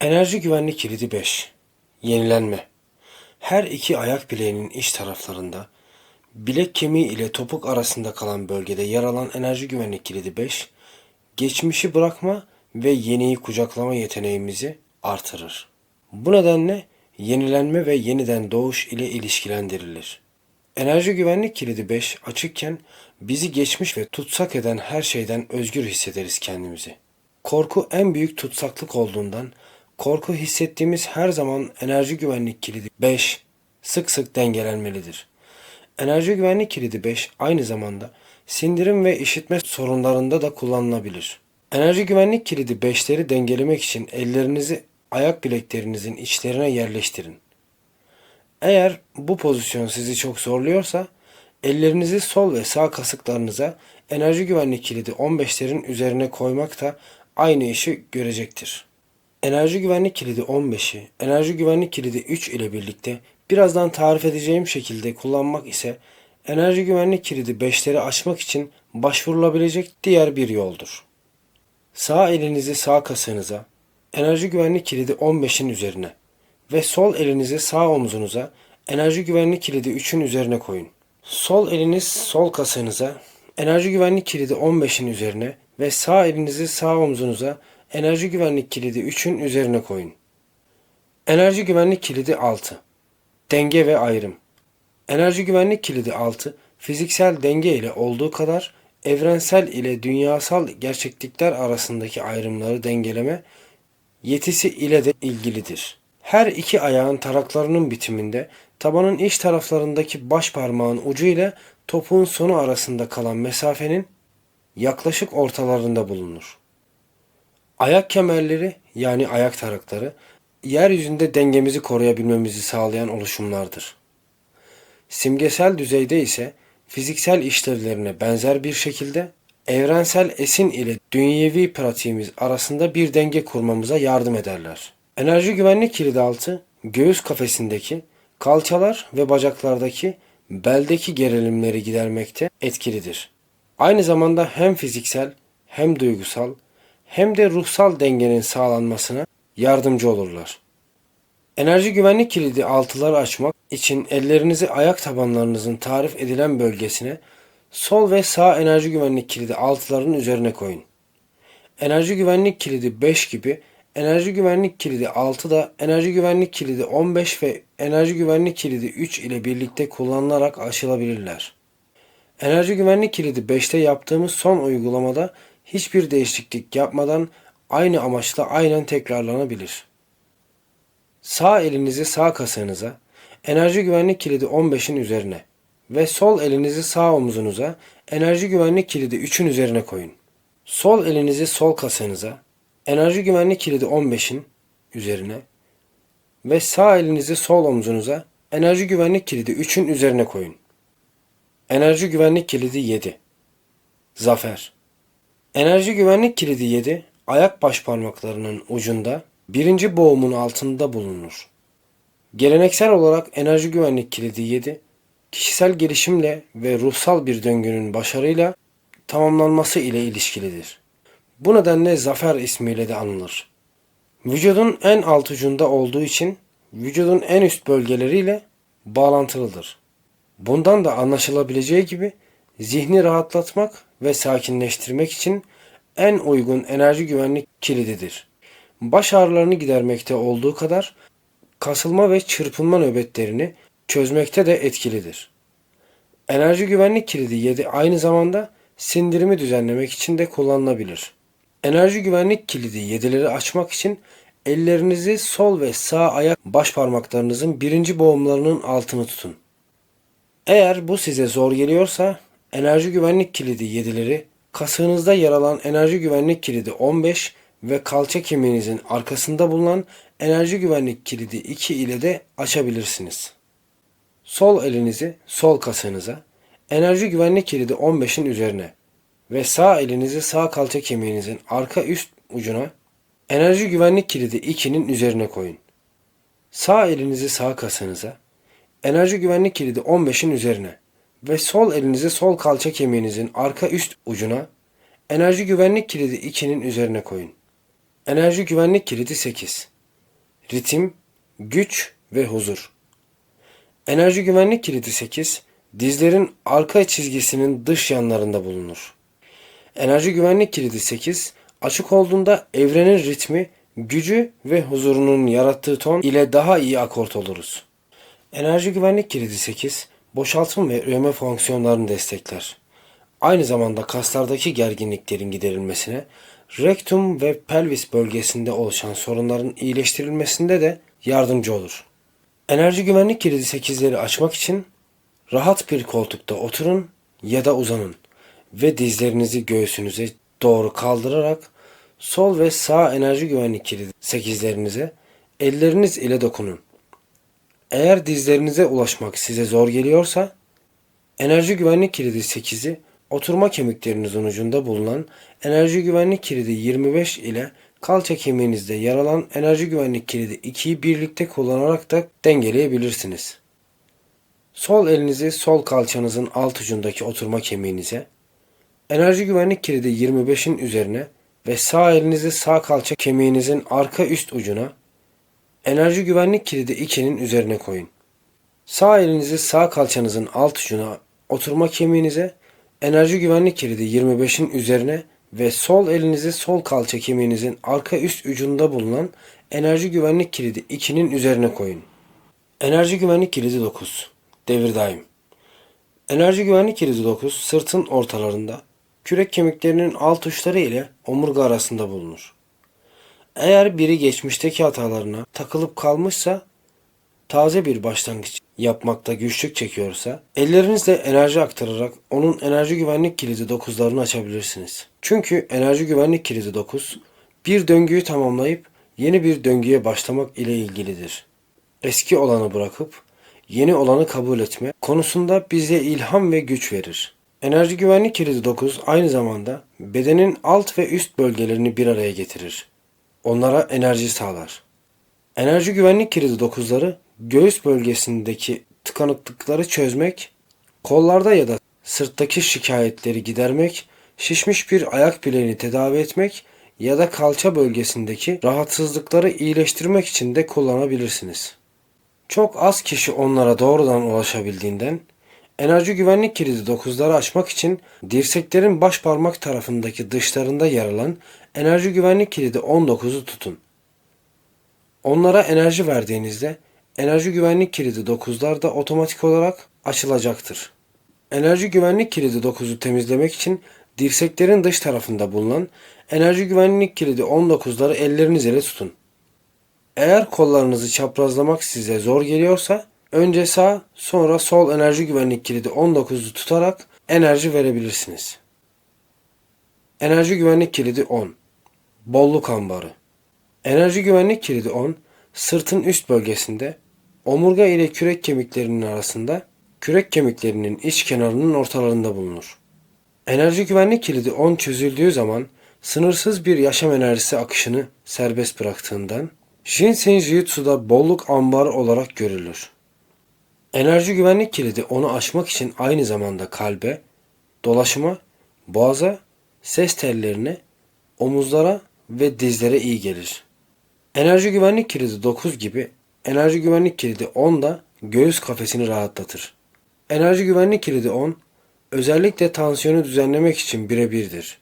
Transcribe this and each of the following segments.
Enerji güvenlik kilidi 5. Yenilenme. Her iki ayak bileğinin iç taraflarında bilek kemiği ile topuk arasında kalan bölgede yer alan enerji güvenlik kilidi 5, geçmişi bırakma ve yeniyi kucaklama yeteneğimizi artırır. Bu nedenle yenilenme ve yeniden doğuş ile ilişkilendirilir. Enerji güvenlik kilidi 5 açıkken bizi geçmiş ve tutsak eden her şeyden özgür hissederiz kendimizi. Korku en büyük tutsaklık olduğundan korku hissettiğimiz her zaman enerji güvenlik kilidi 5 sık sık dengelenmelidir. Enerji güvenlik kilidi 5 aynı zamanda sindirim ve işitme sorunlarında da kullanılabilir. Enerji güvenlik kilidi 5'leri dengelemek için ellerinizi ayak bileklerinizin içlerine yerleştirin. Eğer bu pozisyon sizi çok zorluyorsa ellerinizi sol ve sağ kasıklarınıza enerji güvenlik kilidi 15'lerin üzerine koymak da aynı işi görecektir. Enerji güvenlik kilidi 15'i enerji güvenlik kilidi 3 ile birlikte birazdan tarif edeceğim şekilde kullanmak ise enerji güvenlik kilidi 5'leri açmak için başvurulabilecek diğer bir yoldur. Sağ elinizi sağ kasığınıza, enerji güvenlik kilidi 15'in üzerine ve sol elinizi sağ omzunuza, enerji güvenlik kilidi 3'ün üzerine koyun. Sol eliniz sol kasığınıza, enerji güvenlik kilidi 15'in üzerine ve sağ elinizi sağ omzunuza, enerji güvenlik kilidi 3'ün üzerine koyun. Enerji güvenlik kilidi 6. Denge ve ayrım. Enerji güvenlik kilidi 6, fiziksel denge ile olduğu kadar evrensel ile dünyasal gerçeklikler arasındaki ayrımları dengeleme yetisi ile de ilgilidir. Her iki ayağın taraklarının bitiminde tabanın iç taraflarındaki baş parmağın ucu ile topuğun sonu arasında kalan mesafenin yaklaşık ortalarında bulunur. Ayak kemerleri yani ayak tarakları yeryüzünde dengemizi koruyabilmemizi sağlayan oluşumlardır. Simgesel düzeyde ise fiziksel işlevlerine benzer bir şekilde evrensel esin ile dünyevi pratiğimiz arasında bir denge kurmamıza yardım ederler. Enerji güvenlik kilidi altı göğüs kafesindeki kalçalar ve bacaklardaki beldeki gerilimleri gidermekte etkilidir. Aynı zamanda hem fiziksel hem duygusal hem de ruhsal dengenin sağlanmasına yardımcı olurlar. Enerji güvenlik kilidi altıları açmak için ellerinizi ayak tabanlarınızın tarif edilen bölgesine sol ve sağ enerji güvenlik kilidi altıların üzerine koyun. Enerji güvenlik kilidi 5 gibi enerji güvenlik kilidi 6 da enerji güvenlik kilidi 15 ve enerji güvenlik kilidi 3 ile birlikte kullanılarak aşılabilirler. Enerji güvenlik kilidi 5'te yaptığımız son uygulamada hiçbir değişiklik yapmadan aynı amaçla aynen tekrarlanabilir. Sağ elinizi sağ kasığınıza, enerji güvenlik kilidi 15'in üzerine ve sol elinizi sağ omuzunuza, enerji güvenlik kilidi 3'ün üzerine koyun. Sol elinizi sol kasığınıza, enerji güvenlik kilidi 15'in üzerine ve sağ elinizi sol omzunuza, enerji güvenlik kilidi 3'ün üzerine koyun. Enerji güvenlik kilidi 7. Zafer. Enerji güvenlik kilidi 7, ayak baş parmaklarının ucunda birinci boğumun altında bulunur. Geleneksel olarak enerji güvenlik kilidi 7, kişisel gelişimle ve ruhsal bir döngünün başarıyla tamamlanması ile ilişkilidir. Bu nedenle zafer ismiyle de anılır. Vücudun en alt ucunda olduğu için vücudun en üst bölgeleriyle bağlantılıdır. Bundan da anlaşılabileceği gibi zihni rahatlatmak ve sakinleştirmek için en uygun enerji güvenlik kilididir. Baş ağrılarını gidermekte olduğu kadar kasılma ve çırpınma nöbetlerini çözmekte de etkilidir. Enerji güvenlik kilidi 7 aynı zamanda sindirimi düzenlemek için de kullanılabilir. Enerji güvenlik kilidi 7'leri açmak için ellerinizi sol ve sağ ayak baş parmaklarınızın birinci boğumlarının altını tutun. Eğer bu size zor geliyorsa enerji güvenlik kilidi 7'leri kasığınızda yer alan enerji güvenlik kilidi 15 ve kalça kemiğinizin arkasında bulunan enerji güvenlik kilidi 2 ile de açabilirsiniz. Sol elinizi sol kasığınıza, enerji güvenlik kilidi 15'in üzerine ve sağ elinizi sağ kalça kemiğinizin arka üst ucuna enerji güvenlik kilidi 2'nin üzerine koyun. Sağ elinizi sağ kasığınıza, enerji güvenlik kilidi 15'in üzerine ve sol elinizi sol kalça kemiğinizin arka üst ucuna enerji güvenlik kilidi 2'nin üzerine koyun. Enerji güvenlik kilidi 8. ritim, güç ve huzur. Enerji güvenlik kilidi 8, dizlerin arka çizgisinin dış yanlarında bulunur. Enerji güvenlik kilidi 8, açık olduğunda evrenin ritmi, gücü ve huzurunun yarattığı ton ile daha iyi akort oluruz. Enerji güvenlik kilidi 8, boşaltım ve üreme fonksiyonlarını destekler. Aynı zamanda kaslardaki gerginliklerin giderilmesine, rektum ve pelvis bölgesinde oluşan sorunların iyileştirilmesinde de yardımcı olur. Enerji güvenlik kilidi 8'leri açmak için rahat bir koltukta oturun ya da uzanın ve dizlerinizi göğsünüze doğru kaldırarak sol ve sağ enerji güvenlik kilidi 8'lerinize elleriniz ile dokunun. Eğer dizlerinize ulaşmak size zor geliyorsa enerji güvenlik kilidi 8'i oturma kemiklerinizin ucunda bulunan enerji güvenlik kilidi 25 ile kalça kemiğinizde yer alan enerji güvenlik kilidi 2'yi birlikte kullanarak da dengeleyebilirsiniz. Sol elinizi sol kalçanızın alt ucundaki oturma kemiğinize, enerji güvenlik kilidi 25'in üzerine ve sağ elinizi sağ kalça kemiğinizin arka üst ucuna, enerji güvenlik kilidi 2'nin üzerine koyun. Sağ elinizi sağ kalçanızın alt ucuna oturma kemiğinize, enerji güvenlik kilidi 25'in üzerine ve sol elinizi sol kalça kemiğinizin arka üst ucunda bulunan enerji güvenlik kilidi 2'nin üzerine koyun. Enerji güvenlik kilidi 9. Devir daim. Enerji güvenlik kilidi 9 sırtın ortalarında kürek kemiklerinin alt uçları ile omurga arasında bulunur. Eğer biri geçmişteki hatalarına takılıp kalmışsa taze bir başlangıç yapmakta güçlük çekiyorsa ellerinizle enerji aktararak onun enerji güvenlik kilidi 9'larını açabilirsiniz. Çünkü enerji güvenlik kilidi 9 bir döngüyü tamamlayıp yeni bir döngüye başlamak ile ilgilidir. Eski olanı bırakıp yeni olanı kabul etme konusunda bize ilham ve güç verir. Enerji güvenlik kilidi 9 aynı zamanda bedenin alt ve üst bölgelerini bir araya getirir. Onlara enerji sağlar. Enerji güvenlik kilidi 9'ları göğüs bölgesindeki tıkanıklıkları çözmek, kollarda ya da sırttaki şikayetleri gidermek, şişmiş bir ayak bileğini tedavi etmek ya da kalça bölgesindeki rahatsızlıkları iyileştirmek için de kullanabilirsiniz. Çok az kişi onlara doğrudan ulaşabildiğinden enerji güvenlik kilidi 9'ları açmak için dirseklerin baş parmak tarafındaki dışlarında yer alan enerji güvenlik kilidi 19'u tutun. Onlara enerji verdiğinizde enerji güvenlik kilidi 9'lar da otomatik olarak açılacaktır. Enerji güvenlik kilidi 9'u temizlemek için dirseklerin dış tarafında bulunan enerji güvenlik kilidi 19'ları elleriniz ile tutun. Eğer kollarınızı çaprazlamak size zor geliyorsa önce sağ sonra sol enerji güvenlik kilidi 19'u tutarak enerji verebilirsiniz. Enerji güvenlik kilidi 10. Bolluk ambarı. Enerji güvenlik kilidi 10 sırtın üst bölgesinde omurga ile kürek kemiklerinin arasında kürek kemiklerinin iç kenarının ortalarında bulunur. Enerji güvenlik kilidi 10 çözüldüğü zaman sınırsız bir yaşam enerjisi akışını serbest bıraktığından Shinsen Jitsu'da bolluk ambarı olarak görülür. Enerji güvenlik kilidi onu aşmak için aynı zamanda kalbe, dolaşıma, boğaza, ses tellerine, omuzlara ve dizlere iyi gelir. Enerji güvenlik kilidi 9 gibi enerji güvenlik kilidi 10 da göğüs kafesini rahatlatır. Enerji güvenlik kilidi 10 özellikle tansiyonu düzenlemek için birebirdir.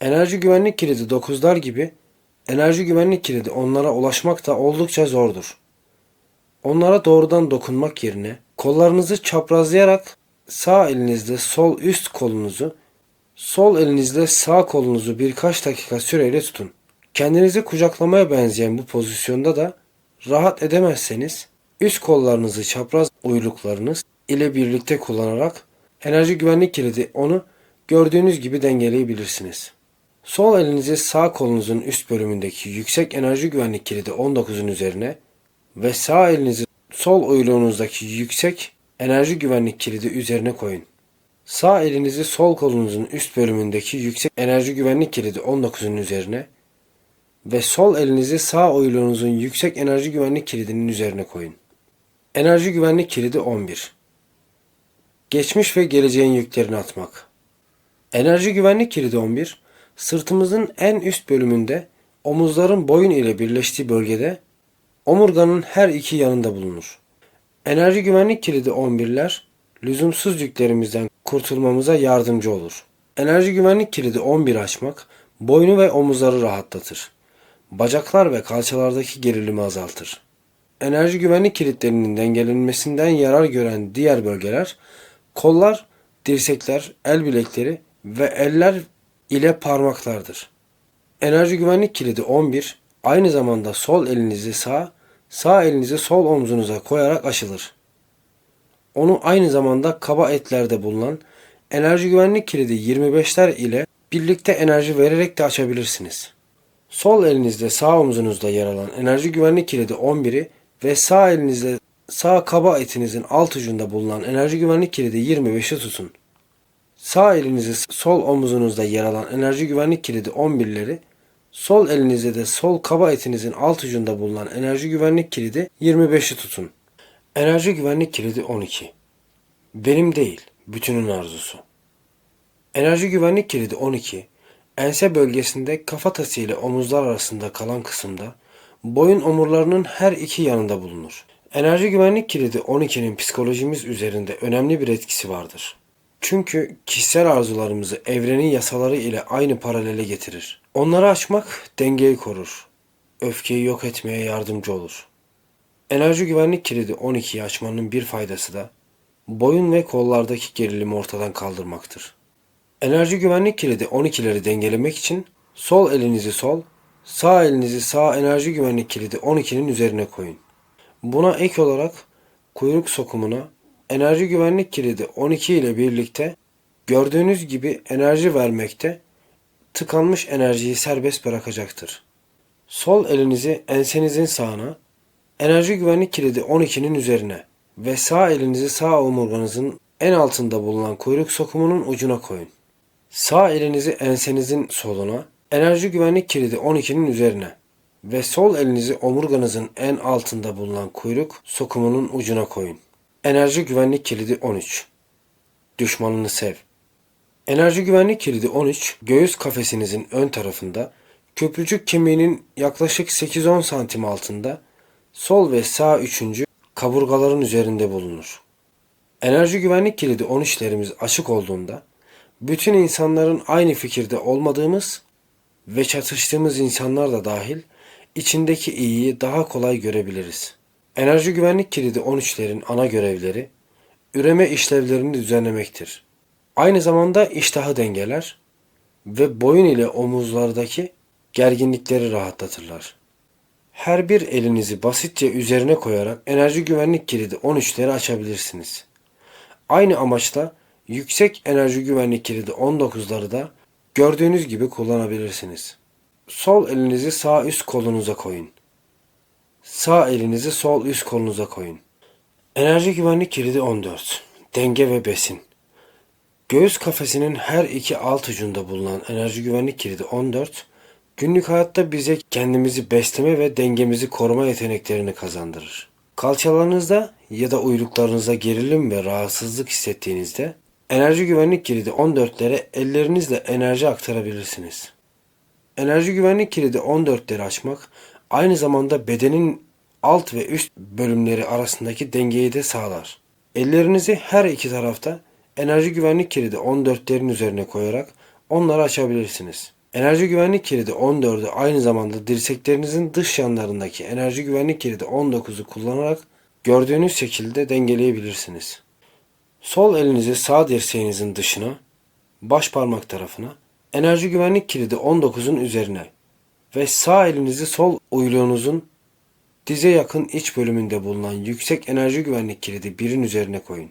Enerji güvenlik kilidi 9'lar gibi enerji güvenlik kilidi onlara ulaşmak da oldukça zordur. Onlara doğrudan dokunmak yerine kollarınızı çaprazlayarak sağ elinizle sol üst kolunuzu, sol elinizle sağ kolunuzu birkaç dakika süreyle tutun. Kendinizi kucaklamaya benzeyen bu pozisyonda da rahat edemezseniz üst kollarınızı çapraz uyluklarınız ile birlikte kullanarak enerji güvenlik kilidi onu gördüğünüz gibi dengeleyebilirsiniz. Sol elinizi sağ kolunuzun üst bölümündeki yüksek enerji güvenlik kilidi 19'un üzerine ve sağ elinizi sol uyluğunuzdaki yüksek enerji güvenlik kilidi üzerine koyun. Sağ elinizi sol kolunuzun üst bölümündeki yüksek enerji güvenlik kilidi 19'un üzerine ve sol elinizi sağ uyluğunuzun yüksek enerji güvenlik kilidinin üzerine koyun. Enerji güvenlik kilidi 11. Geçmiş ve geleceğin yüklerini atmak. Enerji güvenlik kilidi 11, sırtımızın en üst bölümünde omuzların boyun ile birleştiği bölgede Omurganın her iki yanında bulunur. Enerji güvenlik kilidi 11'ler lüzumsuz yüklerimizden kurtulmamıza yardımcı olur. Enerji güvenlik kilidi 11 açmak boynu ve omuzları rahatlatır. Bacaklar ve kalçalardaki gerilimi azaltır. Enerji güvenlik kilitlerinin dengelenmesinden yarar gören diğer bölgeler kollar, dirsekler, el bilekleri ve eller ile parmaklardır. Enerji güvenlik kilidi 11 aynı zamanda sol elinizi sağ, sağ elinizi sol omzunuza koyarak açılır. Onu aynı zamanda kaba etlerde bulunan enerji güvenlik kilidi 25'ler ile birlikte enerji vererek de açabilirsiniz. Sol elinizde sağ omzunuzda yer alan enerji güvenlik kilidi 11'i ve sağ elinizde sağ kaba etinizin alt ucunda bulunan enerji güvenlik kilidi 25'i tutun. Sağ elinizi sol omuzunuzda yer alan enerji güvenlik kilidi 11'leri, sol elinizde de sol kaba etinizin alt ucunda bulunan enerji güvenlik kilidi 25'i tutun. Enerji güvenlik kilidi 12. Benim değil, bütünün arzusu. Enerji güvenlik kilidi 12, ense bölgesinde kafatası ile omuzlar arasında kalan kısımda, boyun omurlarının her iki yanında bulunur. Enerji güvenlik kilidi 12'nin psikolojimiz üzerinde önemli bir etkisi vardır. Çünkü kişisel arzularımızı evrenin yasaları ile aynı paralele getirir. Onları açmak dengeyi korur. Öfkeyi yok etmeye yardımcı olur. Enerji güvenlik kilidi 12'yi açmanın bir faydası da boyun ve kollardaki gerilimi ortadan kaldırmaktır. Enerji güvenlik kilidi 12'leri dengelemek için sol elinizi sol, sağ elinizi sağ enerji güvenlik kilidi 12'nin üzerine koyun. Buna ek olarak kuyruk sokumuna enerji güvenlik kilidi 12 ile birlikte gördüğünüz gibi enerji vermekte tıkanmış enerjiyi serbest bırakacaktır. Sol elinizi ensenizin sağına, enerji güvenlik kilidi 12'nin üzerine ve sağ elinizi sağ omurganızın en altında bulunan kuyruk sokumunun ucuna koyun. Sağ elinizi ensenizin soluna, enerji güvenlik kilidi 12'nin üzerine ve sol elinizi omurganızın en altında bulunan kuyruk sokumunun ucuna koyun. Enerji güvenlik kilidi 13. Düşmanını sev. Enerji güvenlik kilidi 13, göğüs kafesinizin ön tarafında, köprücük kemiğinin yaklaşık 8-10 santim altında, sol ve sağ üçüncü kaburgaların üzerinde bulunur. Enerji güvenlik kilidi 13'lerimiz açık olduğunda, bütün insanların aynı fikirde olmadığımız ve çatıştığımız insanlar da dahil içindeki iyiyi daha kolay görebiliriz. Enerji güvenlik kilidi 13'lerin ana görevleri üreme işlevlerini düzenlemektir. Aynı zamanda iştahı dengeler ve boyun ile omuzlardaki gerginlikleri rahatlatırlar. Her bir elinizi basitçe üzerine koyarak enerji güvenlik kilidi 13'leri açabilirsiniz. Aynı amaçla yüksek enerji güvenlik kilidi 19'ları da gördüğünüz gibi kullanabilirsiniz. Sol elinizi sağ üst kolunuza koyun. Sağ elinizi sol üst kolunuza koyun. Enerji güvenlik kilidi 14. Denge ve besin. Göğüs kafesinin her iki alt ucunda bulunan enerji güvenlik kilidi 14, günlük hayatta bize kendimizi besleme ve dengemizi koruma yeteneklerini kazandırır. Kalçalarınızda ya da uyluklarınızda gerilim ve rahatsızlık hissettiğinizde enerji güvenlik kilidi 14'lere ellerinizle enerji aktarabilirsiniz. Enerji güvenlik kilidi 14'leri açmak aynı zamanda bedenin alt ve üst bölümleri arasındaki dengeyi de sağlar. Ellerinizi her iki tarafta enerji güvenlik kilidi 14'lerin üzerine koyarak onları açabilirsiniz. Enerji güvenlik kilidi 14'ü aynı zamanda dirseklerinizin dış yanlarındaki enerji güvenlik kilidi 19'u kullanarak gördüğünüz şekilde dengeleyebilirsiniz. Sol elinizi sağ dirseğinizin dışına, baş parmak tarafına, enerji güvenlik kilidi 19'un üzerine ve sağ elinizi sol uyluğunuzun dize yakın iç bölümünde bulunan yüksek enerji güvenlik kilidi birin üzerine koyun.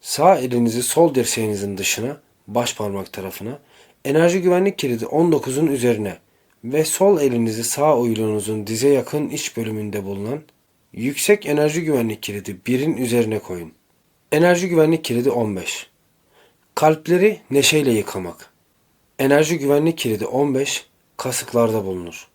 Sağ elinizi sol dirseğinizin dışına, baş parmak tarafına, enerji güvenlik kilidi 19'un üzerine ve sol elinizi sağ uyluğunuzun dize yakın iç bölümünde bulunan yüksek enerji güvenlik kilidi birin üzerine koyun. Enerji güvenlik kilidi 15. Kalpleri neşeyle yıkamak. Enerji güvenlik kilidi 15 kasıklarda bulunur.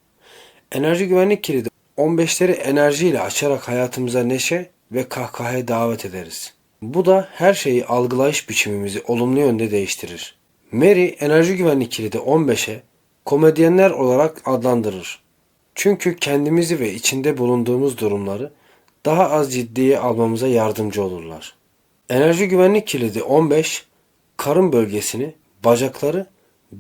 Enerji güvenlik kilidi 15'leri enerjiyle açarak hayatımıza neşe ve kahkahaya davet ederiz. Bu da her şeyi algılayış biçimimizi olumlu yönde değiştirir. Mary enerji güvenlik kilidi 15'e komedyenler olarak adlandırır. Çünkü kendimizi ve içinde bulunduğumuz durumları daha az ciddiye almamıza yardımcı olurlar. Enerji güvenlik kilidi 15 karın bölgesini, bacakları,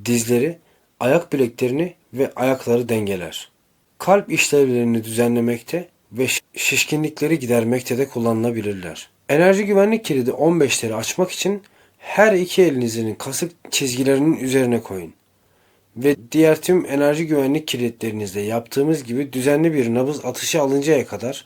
dizleri, ayak bileklerini ve ayakları dengeler. Kalp işlevlerini düzenlemekte ve şi- şişkinlikleri gidermekte de kullanılabilirler. Enerji güvenlik kilidi 15'leri açmak için her iki elinizin kasık çizgilerinin üzerine koyun. Ve diğer tüm enerji güvenlik kilitlerinizde yaptığımız gibi düzenli bir nabız atışı alıncaya kadar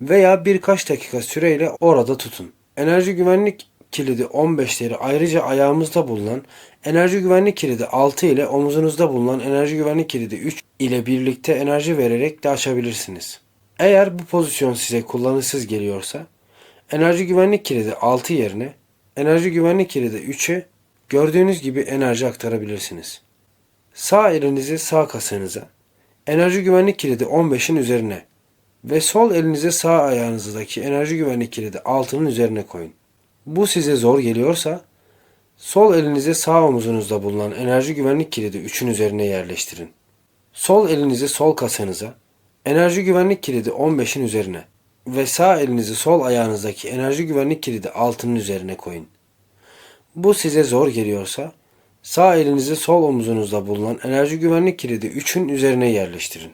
veya birkaç dakika süreyle orada tutun. Enerji güvenlik kilidi 15'leri ayrıca ayağımızda bulunan enerji güvenlik kilidi 6 ile omuzunuzda bulunan enerji güvenlik kilidi 3 ile birlikte enerji vererek de açabilirsiniz. Eğer bu pozisyon size kullanışsız geliyorsa enerji güvenlik kilidi 6 yerine enerji güvenlik kilidi 3'e gördüğünüz gibi enerji aktarabilirsiniz. Sağ elinizi sağ kasığınıza, enerji güvenlik kilidi 15'in üzerine ve sol elinizi sağ ayağınızdaki enerji güvenlik kilidi 6'nın üzerine koyun. Bu size zor geliyorsa sol elinizi sağ omuzunuzda bulunan enerji güvenlik kilidi 3'ün üzerine yerleştirin. Sol elinizi sol kasığınıza, enerji güvenlik kilidi 15'in üzerine ve sağ elinizi sol ayağınızdaki enerji güvenlik kilidi 6'nın üzerine koyun. Bu size zor geliyorsa sağ elinizi sol omuzunuzda bulunan enerji güvenlik kilidi 3'ün üzerine yerleştirin.